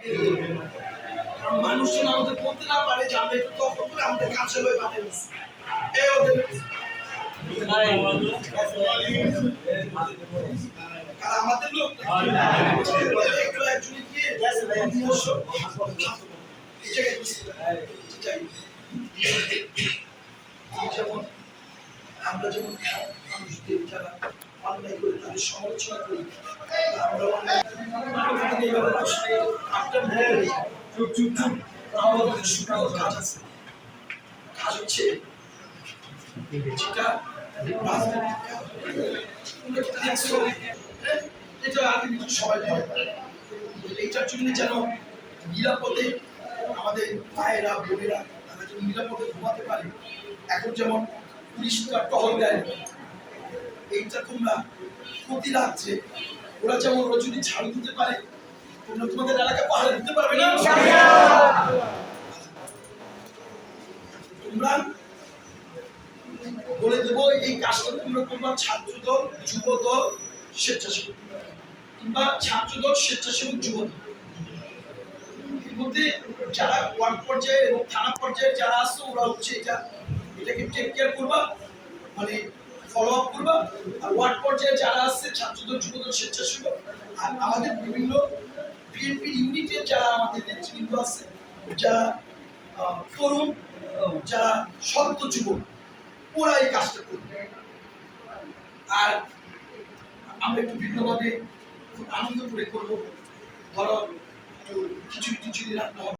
কারণ মানুষ যেন আমাদের বলতে না পারে যে আমরা একটু তখন করে আমাদের কাছে হয়ে নিচ্ছি এই ওদের। যেমন আমরা যেমন মানুষদের যারা অন্যায় করে তাদের সমালোচনা করি, আমরা এইটার জন্য যেন নিরাপদে আমাদের মায়েরা বোনেরা তারা যেন নিরাপদে ঘুমাতে পারে এখন যেমন পুলিশ টহল দেয়। এইটা তোমরা প্রতি রাত্রে, ওরা যেমন ওরা যদি ঝাড়ু দিতে পারে বলে দেবো, এই কাজটা তোমরা করবা ছাত্র দল যুব দল স্বেচ্ছাসেবক। কিংবা ছাত্র দল স্বেচ্ছাসেবক যুব দল এর মধ্যে যারা ওয়ার্ড পর্যায়ে এবং থানা পর্যায়ে যারা আসছে ওরা হচ্ছে এটা, এটাকে টেক কেয়ার করবা। মানে ফলো আপ করবা। আর ওয়ার্ড পর্যায়ে যারা আসছে ছাত্রদল যুবদল স্বেচ্ছাসেবক, আর আমাদের বিভিন্ন বিএনপি ইউনিটের যারা আমাদের নেতৃবৃন্দ আছে, যারা তরুণ যারা সদ্য যুবক, ওরা এই কাজটা করবে। আর আমরা একটু ভিন্নভাবে খুব আনন্দ করে করব। ধরো কিছু রাখতে হবে